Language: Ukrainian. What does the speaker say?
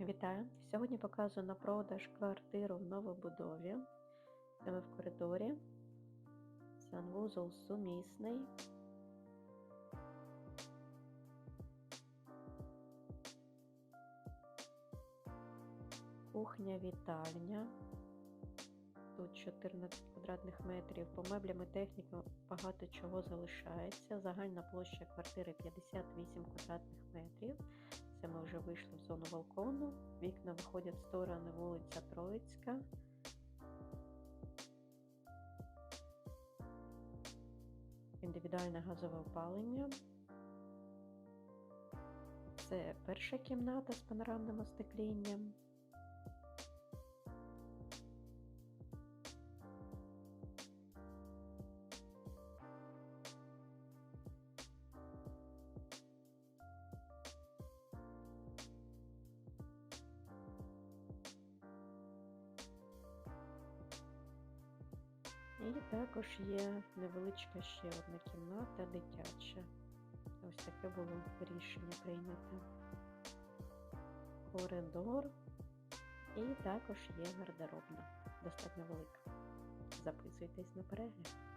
Вітаю! Сьогодні показую на продаж квартиру в новобудові. Це ми в коридорі. Санвузол сумісний. Кухня, вітальня. Тут 14 квадратних метрів. По меблям і техніці багато чого залишається. Загальна площа квартири 58 квадратних метрів. Це ми вже вийшли в зону балкону. Вікна виходять в сторони вулиця Троїцька. Індивідуальне газове опалення. Це перша кімната з панорамним остеклінням. І також є невеличка ще одна кімната дитяча. Ось таке було рішення прийнято. Коридор. І також є гардеробна, достатньо велика. Записуйтесь на перегляд.